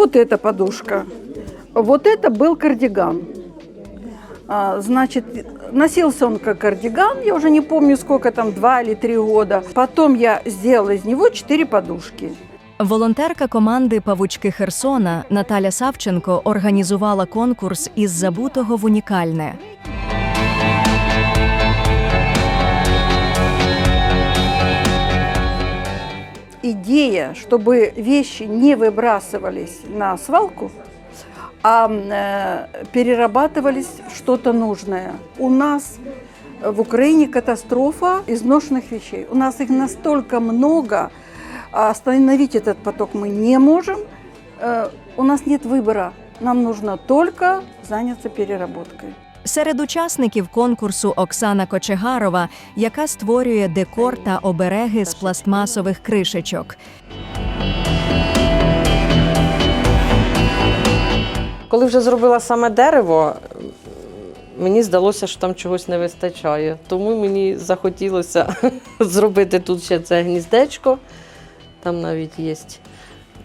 вот эта подушка. Вот это был кардиган. А, Значит, носился он как кардиган, я уже не помню сколько там, два или три года. Потом я сделала из него четыре подушки. Волонтерка команди Павучки Херсона Наталя Савченко організувала конкурс із забутого в унікальне. Идея, чтобы вещи не выбрасывались на свалку, а э, перерабатывались в что-то нужное. У нас в Украине катастрофа изношенных вещей. У нас их настолько много, а остановить этот поток мы не можем. Э, у нас нет выбора. Нам нужно только заняться переработкой. Серед учасників конкурсу Оксана Кочегарова, яка створює декор та обереги з пластмасових кришечок. Коли вже зробила саме дерево, мені здалося, що там чогось не вистачає. Тому мені захотілося зробити тут ще це гніздечко. Там навіть є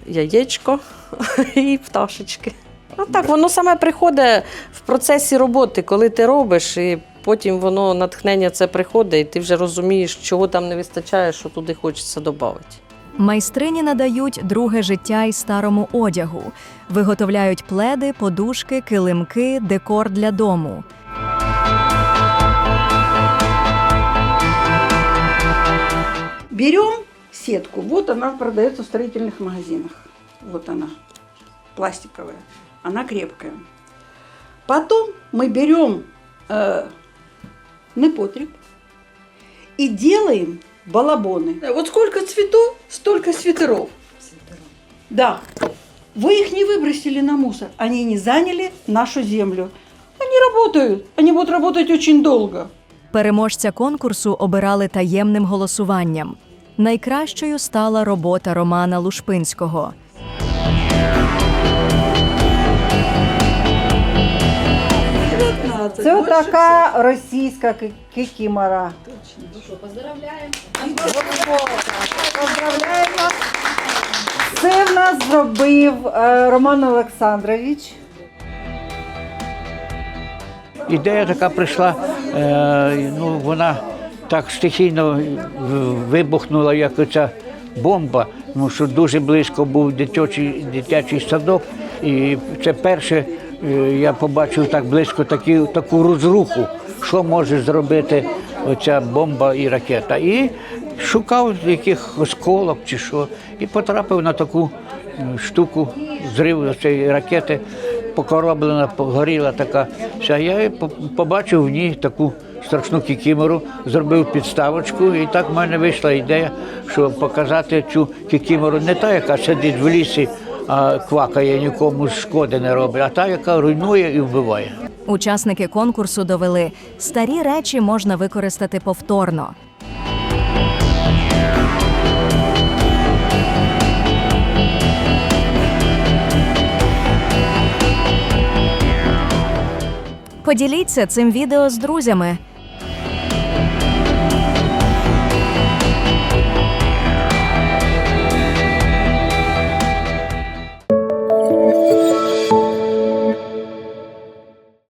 яєчко і пташечки. А так, воно саме приходить в процесі роботи, коли ти робиш, і потім воно натхнення це приходить, і ти вже розумієш, чого там не вистачає, що туди хочеться додати. Майстрині надають друге життя й старому одягу, виготовляють пледи, подушки, килимки, декор для дому. Берем сетку. Вот она продается в строительных магазинах. Вот она, пластиковая Она крепкая. Потом мы берем э, непотреб и делаем балабоны. Вот сколько цветов, столько свитеров. Да. Вы их не выбросили на мусор. Они не заняли нашу землю. Они работают. Они будут работать очень долго. Переможця конкурсу обирали таємним голосуванням. Найкращою стала робота Романа Лушпинського. Це така російська ки- кикімора. Поздравляємо. Це в нас зробив е, Роман Олександрович. Ідея така прийшла, е, ну вона так стихійно вибухнула, як оця бомба, тому що дуже близько був дитячий, дитячий садок. І це перше я побачив так близько такі, таку розруху, що може зробити оця бомба і ракета. І шукав яких осколок чи що, і потрапив на таку е, штуку, зрив цієї ракети покороблена, погоріла така. Вся. Я побачив в ній таку страшну кікімору, зробив підставочку, і так в мене вийшла ідея, що показати цю кікімору не та, яка сидить в лісі, а квакає, нікому шкоди не робить, а та, яка руйнує і вбиває. Учасники конкурсу довели, старі речі можна використати повторно. Поділіться цим відео з друзями.